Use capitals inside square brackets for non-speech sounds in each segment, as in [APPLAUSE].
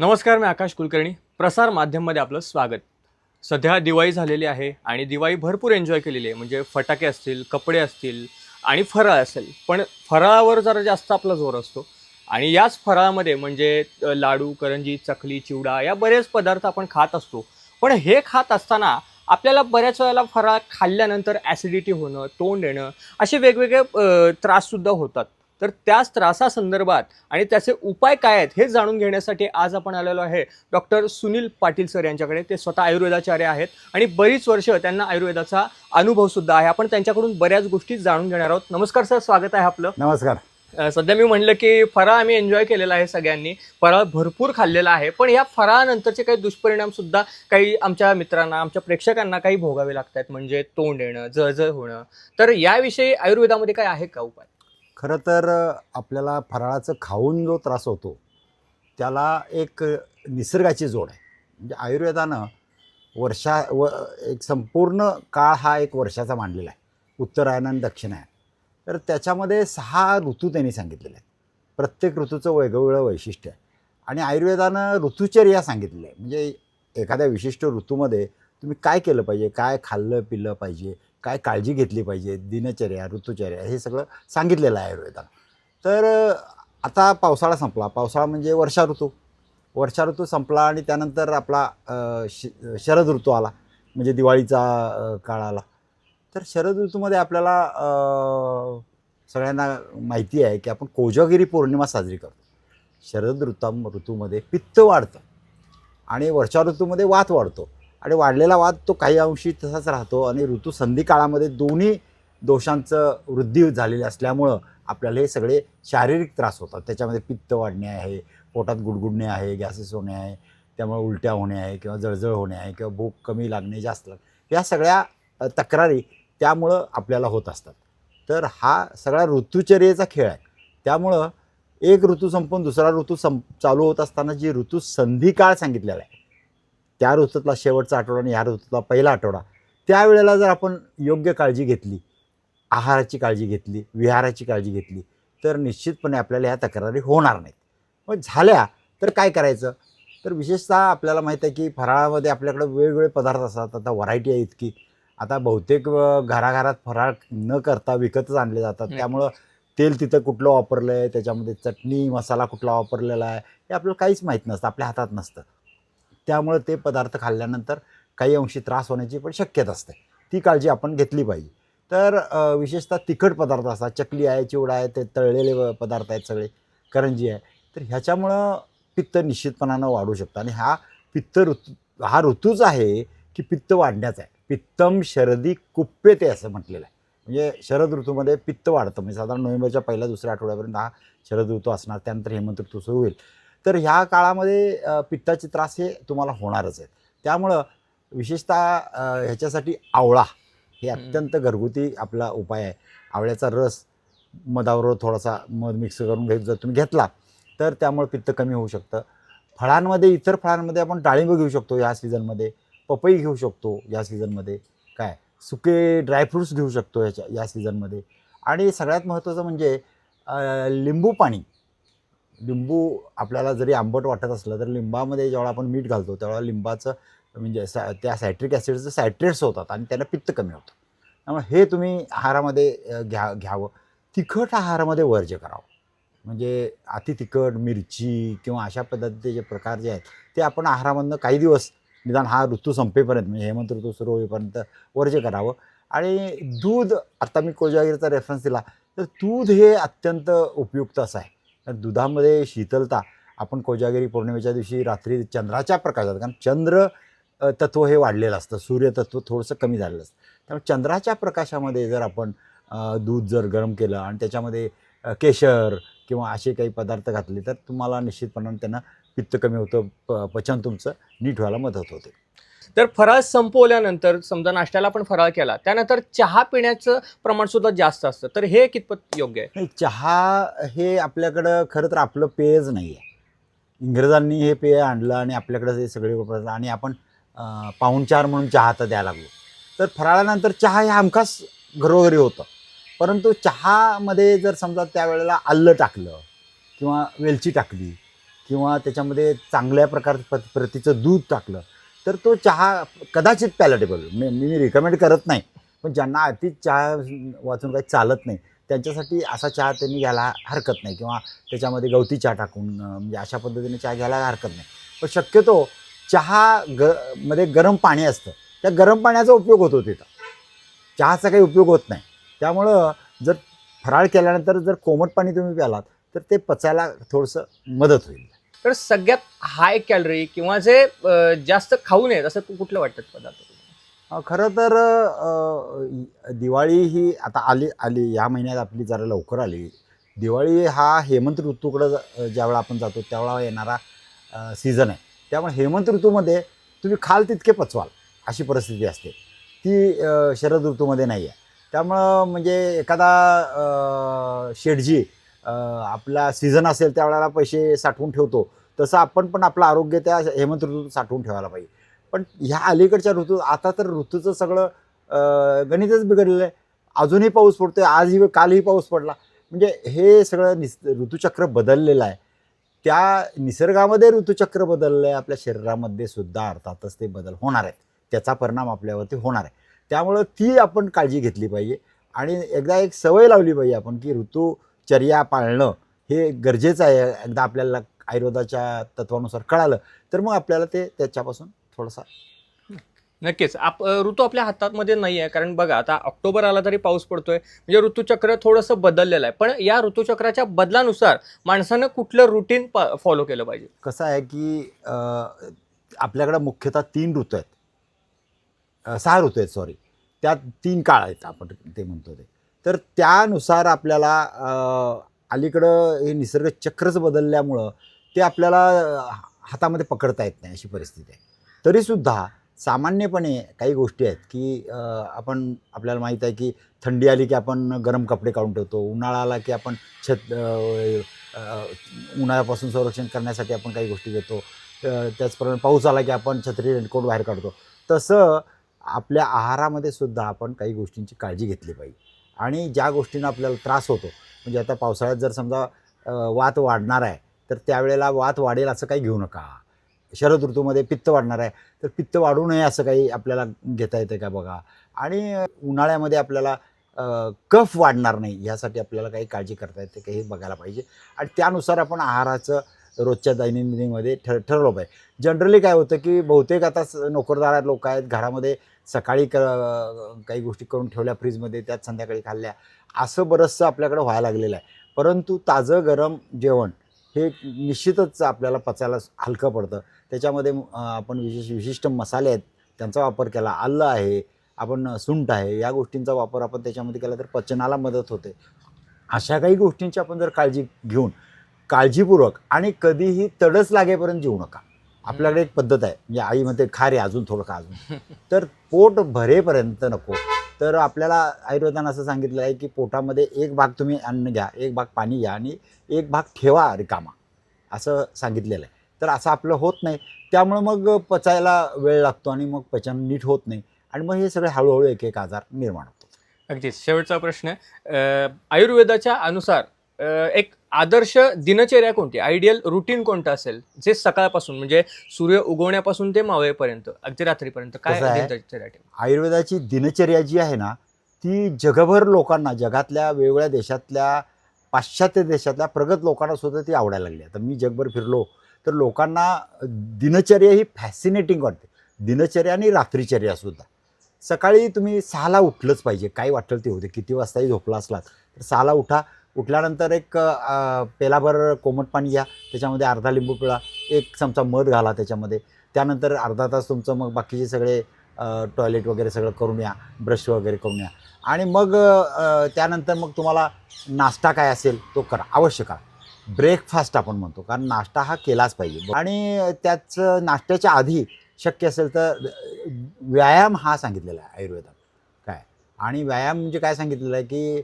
नमस्कार मी आकाश कुलकर्णी. प्रसार माध्यममध्ये आपलं स्वागत. सध्या दिवाळी झालेली आहे आणि दिवाळी भरपूर एन्जॉय केलेली आहे. म्हणजे फटाके असतील कपडे असतील आणि फराळ असेल. पण फराळावर जरा जास्त आपला जोर असतो. आणि याच फराळामध्ये म्हणजे लाडू करंजी चकली चिवडा या बरेच पदार्थ आपण खात असतो. पण हे खात असताना आपल्याला बऱ्याच वेळेला फराळ खाल्ल्यानंतर ॲसिडिटी होणं तोंड येणं असे वेगवेगळे त्राससुद्धा होतात. तर त्याच त्रासासंदर्भात आणि त्याचे उपाय काय आहेत हे जाणून घेण्यासाठी आज आपण आलेलो आहे डॉक्टर सुनील पाटील सर यांच्याकडे. ते स्वतः आयुर्वेदाचार्य आहेत आणि बरीच वर्ष त्यांना आयुर्वेदाचा अनुभव सुद्धा आहे. आपण त्यांच्याकडून बऱ्याच गोष्टी जाणून घेणार आहोत. नमस्कार सर स्वागत आहे आपलं. नमस्कार. सध्या मी म्हणलं की फराळ आम्ही एन्जॉय केलेला आहे सगळ्यांनी. फराळ भरपूर खाल्लेला आहे पण या फराळानंतरचे काही दुष्परिणाम सुद्धा काही आमच्या मित्रांना आमच्या प्रेक्षकांना काही भोगावे लागतात म्हणजे तोंड येणं जळजळ होणं. तर याविषयी आयुर्वेदामध्ये काय आहे का उपाय? खरं तर आपल्याला फराळाचं खाऊन जो त्रास होतो त्याला एक निसर्गाची जोड आहे. म्हणजे आयुर्वेदानं वर्षा व एक संपूर्ण काळ हा एक वर्षाचा मांडलेला आहे उत्तरायण आणि दक्षिणायन तर त्याच्यामध्ये सहा ऋतू त्यांनी सांगितलेले आहेत. प्रत्येक ऋतूचं वेगवेगळं वैशिष्ट्य आहे. आणि आयुर्वेदानं ऋतुचर्या सांगितलेलं आहे म्हणजे एखाद्या विशिष्ट ऋतूमध्ये तुम्ही काय केलं पाहिजे काय खाल्लं पिलं पाहिजे काय काळजी घेतली पाहिजे दिनचर्या ऋतुचर्या हे सगळं सांगितलेलं आहे आयुर्वेदात तर आता पावसाळा संपला. पावसाळा म्हणजे वर्षा ऋतू. वर्षा ऋतू संपला आणि त्यानंतर आपला श शरद ऋतू आला. म्हणजे दिवाळीचा काळ आला. तर शरद ऋतूमध्ये आपल्याला सगळ्यांना माहिती आहे की आपण कोजागिरी पौर्णिमा साजरी करतो. शरद ऋतू ऋतूमध्ये पित्त वाढतं आणि वर्षा ऋतूमध्ये वात वाढतो. आणि वाढलेला वाद तो काही अंशी तसाच राहतो आणि ऋतू संधी काळामध्ये दोन्ही दोषांचं वृद्धी झालेली असल्यामुळं आपल्याला हे सगळे शारीरिक त्रास होतात. त्याच्यामध्ये पित्त वाढणे आहे पोटात गुडगुडणे आहे गॅसेस होणे आहे त्यामुळे उलट्या होणे आहे किंवा जळजळ होणे आहे किंवा भूक कमी लागणे जास्त लागणे या सगळ्या तक्रारी त्यामुळं आपल्याला होत असतात. तर हा सगळा ऋतुचर्येचा खेळ आहे. त्यामुळं एक ऋतू संपून दुसरा ऋतू सं चालू होत असताना जी ऋतू संधी काळ सांगितलेला आहे त्या ऋतूतला शेवटचा आठवडा आणि ह्या ऋतूतला पहिला आठवडा. त्यावेळेला जर आपण योग्य काळजी घेतली आहाराची काळजी घेतली विहाराची काळजी घेतली तर निश्चितपणे आपल्याला ह्या तक्रारी होणार नाहीत. मग झाल्या तर काय करायचं? तर विशेषतः आपल्याला माहीत आहे की फराळामध्ये आपल्याकडे वेगवेगळे पदार्थ असतात. आता व्हरायटी आहे इतकी. आता बहुतेक घराघरात फराळ न करता विकतच आणले जातात. त्यामुळं तेल तिथं कुठलं वापरलं आहे त्याच्यामध्ये चटणी मसाला कुठला वापरलेला आहे? हे आपल्याला काहीच माहीत नसतं. आपल्या हातात नसतं. त्यामुळं ते पदार्थ खाल्ल्यानंतर काही अंशी त्रास होण्याची पण शक्यता असते. ती काळजी आपण घेतली पाहिजे. तर विशेषतः तिखट पदार्थ असतात चकली आहे चिवडा आहे ते तळलेले व- पदार्थ आहेत सगळे करंजी आहे. तर ह्याच्यामुळं पित्त निश्चितपणानं वाढू शकतं आणि हा पित्त ऋतू हा ऋतूच आहे की पित्त वाढण्याचा आहे. पित्तम शरदी कुप्पे ते असं म्हटलेलं आहे. म्हणजे शरद ऋतूमध्ये पित्त वाढतं. म्हणजे साधारण नोव्हेंबरच्या पहिल्या दुसऱ्या आठवड्यापर्यंत हा शरद ऋतू असणार. त्यानंतर हेमंत ऋतू सुरू होईल. तर ह्या काळामध्ये पित्ताचे त्रास हे तुम्हाला होणारच आहेत. त्यामुळं विशेषतः ह्याच्यासाठी आवळा हे अत्यंत घरगुती आपला उपाय आहे. आवळ्याचा रस मधाबरोबर थोडासा मध मिक्स करून घेत जर तुम्ही घेतला तर त्यामुळे पित्त कमी होऊ शकतं. फळांमध्ये इतर फळांमध्ये आपण डाळिंब घेऊ शकतो या सीझनमध्ये पपई घेऊ शकतो या सीझनमध्ये काय सुके ड्रायफ्रूट्स घेऊ शकतो याच्या या सीझनमध्ये. आणि सगळ्यात महत्त्वाचं म्हणजे लिंबू पाणी लिंबू आपल्याला जरी आंबट वाटत असलं तर लिंबामध्ये जेव्हा आपण मीठ घालतो तेव्हा लिंबाचं म्हणजे सा त्या सायट्रिक ॲसिडचं सायट्रेट्स होतात आणि त्याला पित्त कमी होतं. त्यामुळे हे तुम्ही आहारामध्ये घ्या घ्यावं. तिखट आहारामध्ये वर्ज्य करावं. म्हणजे अति तिखट मिरची किंवा अशा पद्धतीचे जे प्रकार जे आहेत ते आपण आहारामधनं काही दिवस निदान हा ऋतू संपेपर्यंत म्हणजे हेमंत ऋतू सुरू होईपर्यंत वर्ज्य करावं. आणि दूध आता मी कोजागिरीचा रेफरन्स दिला तर दूध हे अत्यंत उपयुक्त असं आहे. तर दुधामध्ये शीतलता आपण कोजागिरी पौर्णिमेच्या दिवशी रात्री चंद्राच्या प्रकाशात कारण चंद्र तत्व हे वाढलेलं असतं सूर्यतत्व थोडंसं कमी झालेलं असतं. त्यामुळे चंद्राच्या प्रकाशामध्ये जर आपण दूध जर गरम केलं आणि त्याच्यामध्ये केशर किंवा असे काही पदार्थ घातले तर तुम्हाला निश्चितपणाने त्यांना पित्त कमी होतं प पचन तुमचं नीट व्हायला मदत होते. तर फराळ संपवल्यानंतर समजा नाश्त्याला आपण फराळ केला त्यानंतर चहा पिण्याचं प्रमाण सुद्धा जास्त असतं. तर हे कितपत योग्य आहे? नाही चहा हे आपल्याकडं खरं तर आपलं पेयच नाही आहे. इंग्रजांनी हे पेय आणलं आणि आपल्याकडं ते सगळे आणि आपण अं, पाहुणचार म्हणून चहा तर द्यायला लागलो. तर फराळानंतर चहा हे हमखास घरोघरी होतं. परंतु चहामध्ये जर समजा त्यावेळेला आल्लं टाकलं किंवा वेलची टाकली किंवा त्याच्यामध्ये चांगल्या प्रकार प्र प्रतीचं दूध टाकलं तर तो चहा कदाचित पॅलेटेबल मी मी रिकमेंड करत नाही. पण ज्यांना अति चहा वाचून काही चालत नाही त्यांच्यासाठी असा चहा त्यांनी घ्यायला हरकत नाही किंवा त्याच्यामध्ये गवती चहा टाकून म्हणजे अशा पद्धतीने चहा घ्यायला हरकत नाही. पण शक्यतो चहा ग मध्ये गरम पाणी असतं. त्या गरम पाण्याचा उपयोग होतो तिथं. चहाचा काही उपयोग होत नाही. त्यामुळं जर फराळ केल्यानंतर जर कोमट पाणी तुम्ही प्यालात तर ते पचायला थोडंसं मदत होईल. तर सगळ्यात हाय कॅलरी किंवा जे जास्त खाऊ नयेत असं तू कुठलं वाटतं पदार्थ खरं तर दिवाळी ही आता आली आली. या महिन्यात आपली जरा लवकर आली. दिवाळी हा हेमंत ऋतूकडं ज- ज्यावेळा आपण जातो त्यावेळा येणारा सीझन आहे. त्यामुळे हेमंत ऋतूमध्ये तुम्ही खाल तितके पचवाल अशी परिस्थिती असते. ती शरद ऋतूमध्ये नाही आहे त्यामुळं म्हणजे एखादा शेटजी आपला सीझन असेल त्यावेळेला पैसे साठवून ठेवतो. तसं आपण पण आपलं आरोग्य त्या हेमंत ऋतूत साठवून ठेवायला पाहिजे. पण ह्या अलीकडच्या ऋतूत आता तर ऋतूचं सगळं गणितच बिघडलेलं आहे. अजूनही पाऊस पडतोय आजही कालही पाऊस पडला. म्हणजे हे सगळं निस ऋतूचक्र बदललेलं आहे. त्या निसर्गामध्ये ऋतूचक्र बदललं आहे आपल्या शरीरामध्ये सुद्धा अर्थातच ते बदल होणार आहेत. त्याचा परिणाम आपल्यावरती होणार आहे. त्यामुळं ती आपण काळजी घेतली पाहिजे. आणि एकदा एक सवय लावली पाहिजे आपण की ऋतू ऋतुचर्या पाळणं हे गरजेचं आहे. एकदा आपल्याला आयुर्वेदाच्या तत्वानुसार कळालं तर मग आपल्याला ते त्याच्यापासून थोडासा नक्कीच. आप ऋतू आपल्या हातामध्ये नाही आहे. कारण बघा आता ऑक्टोबर आला तरी पाऊस पडतोय. म्हणजे ऋतुचक्र थोडंसं बदललेलं आहे. पण या ऋतुचक्राच्या बदलानुसार माणसानं कुठलं रुटीन फॉलो केलं पाहिजे? कसं आहे की आपल्याकडं मुख्यतः तीन ऋतू आहेत. सहा ऋतू आहेत सॉरी त्यात तीन काळ आहेत आपण ते म्हणतो ते. तर त्यानुसार आपल्याला अलीकडं हे निसर्ग चक्रच बदलल्यामुळं ते आपल्याला हातामध्ये पकडता येत नाही अशी परिस्थिती आहे. तरीसुद्धा सामान्यपणे काही गोष्टी आहेत की आपण आपल्याला माहीत आहे की थंडी आली की आपण गरम कपडे काढून ठेवतो उन्हाळा आला की आपण छत उन्हाळ्यापासून संरक्षण करण्यासाठी आपण काही गोष्टी घेतो त्याचप्रमाणे पाऊस आला की आपण छत्री रेनकोट बाहेर काढतो. तसं आपल्या आहारामध्ये सुद्धा आपण काही गोष्टींची काळजी घेतली पाहिजे. आणि ज्या गोष्टींना आपल्याला त्रास होतो म्हणजे आता पावसाळ्यात जर समजा वात वाढणार आहे तर त्यावेळेला वात वाढेल असं काही घेऊ नका. शरद ऋतूमध्ये पित्त वाढणार आहे तर पित्त वाढू नये असं काही आपल्याला घेता येतं का बघा? आणि उन्हाळ्यामध्ये आपल्याला कफ वाढणार नाही यासाठी आपल्याला काही काळजी करता येते का हे बघायला पाहिजे. आणि त्यानुसार आपण आहाराचं रोजच्या दैनंदिनीमध्ये ठर ठरवलं पाहिजे. जनरली काय होतं की बहुतेक आता नोकरदार लोक आहेत घरामध्ये सकाळी क काही गोष्टी करून ठेवल्या फ्रीजमध्ये त्यात संध्याकाळी खाल्ल्या. असं बरंचसं आपल्याकडे व्हायला लागलेलं आहे. परंतु ताजं गरम जेवण हे निश्चितच आपल्याला पचायला हलकं पडतं. त्याच्यामध्ये आपण विशेष विशिष्ट मसाले आहेत त्यांचा वापर केला. आलं आहे आपण सुंठ आहे या गोष्टींचा वापर आपण त्याच्यामध्ये केला तर पचनाला मदत होते. अशा काही गोष्टींची आपण जर काळजी घेऊन काळजीपूर्वक आणि कधीही तडच लागेपर्यंत जेवू नका. आपल्याकडे एक पद्धत आहे. म्हणजे आई म्हणते खा रे अजून थोडं खा अजून. [LAUGHS] तर पोट भरेपर्यंत नको. तर आपल्याला आयुर्वेदानं असं सांगितलं आहे की पोटामध्ये एक भाग तुम्ही अन्न घ्या एक भाग पाणी घ्या आणि एक भाग ठेवा रिकामा. असं सांगितलेलं आहे. तर असं आपलं होत नाही. त्यामुळं मग पचायला वेळ लागतो आणि मग पचन नीट होत नाही. आणि मग हे सगळे हळूहळू एक एक आजार निर्माण होतात. अगदीच. शेवटचा प्रश्न आयुर्वेदाच्या अनुसार एक आदर्श दिनचर्या कोणती? आयडियल रुटीन कोणतं असेल? जे सकाळपासून म्हणजे सूर्य उगवण्यापासून ते मावळेपर्यंत अगदी रात्रीपर्यंत काय कसं आहे? दिनचर्या ठेवा? आयुर्वेदाची दिनचर्या जी आहे ना ती जगभर लोकांना जगातल्या वेगवेगळ्या देशातल्या पाश्चात्य देशातल्या प्रगत लोकांना सुद्धा ती आवडायला लागली. आता मी जगभर फिरलो तर लोकांना दिनचर्या ही फॅसिनेटिंग वाटते. दिनचर्या आणि रात्रीचर्या सुद्धा. सकाळी तुम्ही सहाला उठलंच पाहिजे काय वाटेल ते होते किती वाजताही झोपला असलात तर सहाला उठा. उठल्यानंतर एक पेलाभर कोमट पाणी घ्या त्याच्यामध्ये अर्धा लिंबू पिळा एक चमचा मध घाला त्याच्यामध्ये. त्यानंतर अर्धा तास तुमचं मग बाकीचे सगळे टॉयलेट वगैरे सगळं करून या ब्रश वगैरे करून या. आणि मग त्यानंतर मग तुम्हाला नाश्ता काय असेल तो करा अवश्य करा. ब्रेकफास्ट आपण म्हणतो कारण नाश्ता हा केलाच पाहिजे. आणि त्याचं नाश्त्याच्या आधी शक्य असेल तर व्यायाम हा सांगितलेला आहे आयुर्वेदात. काय? आणि व्यायाम म्हणजे काय सांगितलेलं आहे की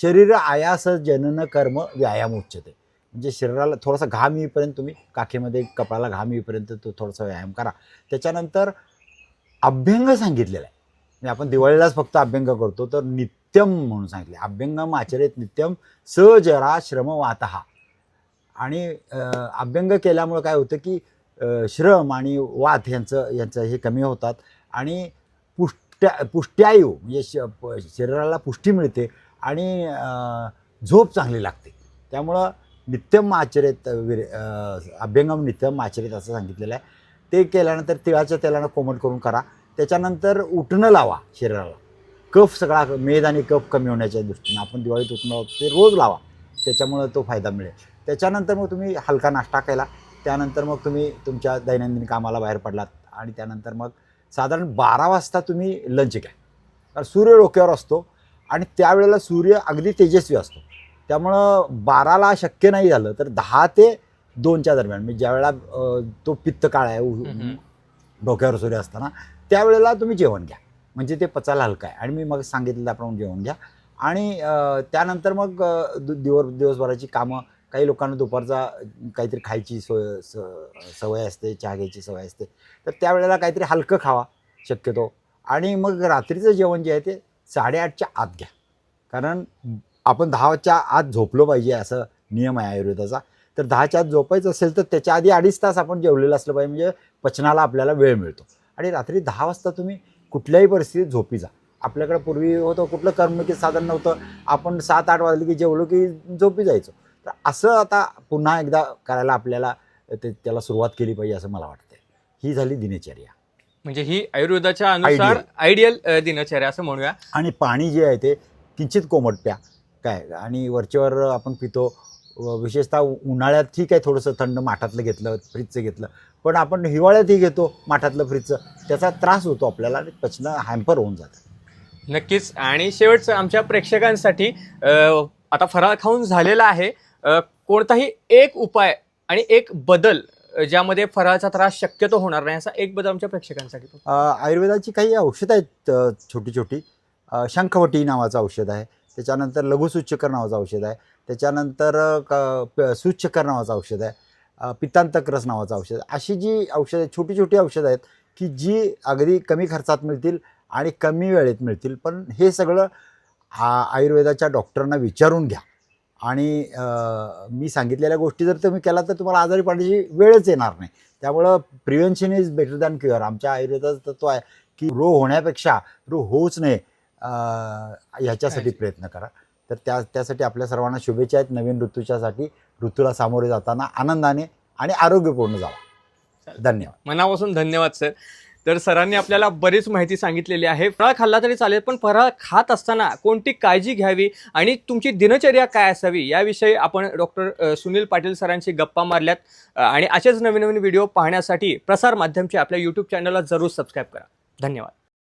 शरीर आयास जनन कर्म व्यायाम उच्चते. म्हणजे शरीराला थोडासा घाम येईपर्यंत तुम्ही काखेमध्ये कपाळाला घाम येईपर्यंत तो थोडासा व्यायाम करा. त्याच्यानंतर अभ्यंग सांगितलेला आहे. म्हणजे आपण दिवाळीलाच फक्त अभ्यंग करतो तर नित्यम म्हणून सांगितले. अभ्यंगम आचरेत नित्यम सजरा श्रम वातहा आणि अभ्यंग केल्यामुळं काय होतं की श्रम आणि वात यांचं यांचं हे कमी होतात. आणि पुष्ट्या पुष्ट्यायू म्हणजे श प- शरीराला पुष्टी मिळते आणि झोप चांगली लागते. त्यामुळं नित्यम आचरित विर अभ्यंगम नित्यम आचरित असं सांगितलेलं आहे. ते केल्यानंतर तिळाच्या तेलानं कोमट करून करा. त्याच्यानंतर उठणं लावा शरीराला. कफ सगळा मेद आणि कफ कमी होण्याच्या दृष्टीनं. आपण दिवाळीत उठणं लावतो ते रोज लावा. त्याच्यामुळं तो फायदा मिळेल. त्याच्यानंतर मग तुम्ही हलका नाश्ता केला. त्यानंतर मग तुम्ही तुमच्या दैनंदिन कामाला बाहेर पडलात आणि त्यानंतर मग साधारण बारा वाजता तुम्ही लंच घ्या. कारण सूर्य डोक्यावर असतो आणि त्यावेळेला सूर्य अगदी तेजस्वी असतो. त्यामुळं बाराला शक्य नाही झालं तर दहा ते दोनच्या दरम्यान. म्हणजे ज्यावेळेला तो पित्त काळ आहे. डोक्यावर सूर्य असताना त्यावेळेला तुम्ही जेवण घ्या. म्हणजे ते पचायला हलकं आहे. आणि मी मग सांगितलं त्याप्रमाणे जेवण घ्या. आणि त्यानंतर मग दिवस दिवसभराची कामं काही लोकांना दुपारचा काहीतरी खायची सोय स- सवय असते चहा घ्यायची सवय असते. तर त्यावेळेला काहीतरी हलकं खावा शक्यतो. आणि मग रात्रीचं जेवण जे आहे ते साडेआठच्या आत घ्या. कारण आपण दहाच्या आत झोपलो पाहिजे असं नियम आहे आयुर्वेदाचा. तर दहाच्या आत झोपायचं असेल तर त्याच्या आधी अडीच तास आपण जेवलेलं असलं पाहिजे म्हणजे पचनाला आपल्याला वेळ मिळतो. आणि रात्री दहा वाजता तुम्ही कुठल्याही परिस्थितीत झोपी जा. आपल्याकडे पूर्वी होतं कुठलं कर्मकी साधन नव्हतं. आपण सात आठ वाजले की जेवलो की झोपी जायचो. तर असं आता पुन्हा एकदा करायला आपल्याला ते त्याला सुरुवात केली पाहिजे असं मला वाटतंय. ही झाली दिनचर्या. म्हणजे ही आयुर्वेदाच्या अनुसार आयडियल दिनचर्या असं म्हणूया. आणि पाणी जे आहे ते किंचित कोमट प्या काय? आणि वरच्यावर आपण पितो. विशेषतः उन्हाळ्यात ठीक आहे थोडंसं थंड माठातलं घेतलं फ्रीजचं घेतलं. पण आपण हिवाळ्यातही घेतो माठातलं फ्रीजचं. त्याचा त्रास होतो आपल्याला आणि पचनं हॅम्पर होऊन जातं नक्कीच. आणि शेवटचं आमच्या प्रेक्षकांसाठी आता फराळ खाऊन झालेला आहे. कोणताही एक उपाय आणि एक बदल ज्यामध्ये फराळाचा त्रास शक्यतो होणार नाही असा एक बदल आमच्या प्रेक्षकांसाठी आयुर्वेदाची काही औषधं आहेत छोटी छोटी शंखवटी नावाचं औषध आहे. त्याच्यानंतर लघुसूच्चकर नावाचं औषध आहे. त्याच्यानंतर क- प- नावाचं औषध आहे. पित्तांतक्रस नावाचं औषध. अशी जी औषधं छोटी छोटी औषधं आहेत की जी अगदी कमी खर्चात मिळतील आणि कमी वेळेत मिळतील. पण हे सगळं आयुर्वेदाच्या डॉक्टरांना विचारून घ्या. आणि मी सांगितलेल्या गोष्टी जर तुम्ही केला तर तुम्हाला आजारी पडण्याची वेळच येणार नाही. त्यामुळं prevention is better than cure. आमच्या आयुर्वेदाचं तत्व आहे की रोग होण्यापेक्षा रोग होऊच नये ह्याच्यासाठी प्रयत्न करा. तर त्या त्यासाठी आपल्या सर्वांना शुभेच्छा आहेत. नवीन ऋतूच्यासाठी ऋतूला सामोरे जाताना आनंदाने आणि आरोग्यपूर्ण जावा. धन्यवाद. मनापासून धन्यवाद सर. तर सरांनी आपल्याला बरीच माहिती सांगितलेली आहे. फराळ खाल्ला तरी चालेल पण फराळ खात असताना कोणती काळजी घ्यावी आणि तुमची दिनचर्या काय असावी याविषयी आपण डॉक्टर सुनील पाटील सरांशी गप्पा मारल्यात. आणि असेच नवीन नवीन व्हिडिओ पाहण्यासाठी प्रसार माध्यमचे आपल्या यूट्यूब चॅनलला जरूर सबस्क्राईब करा. धन्यवाद.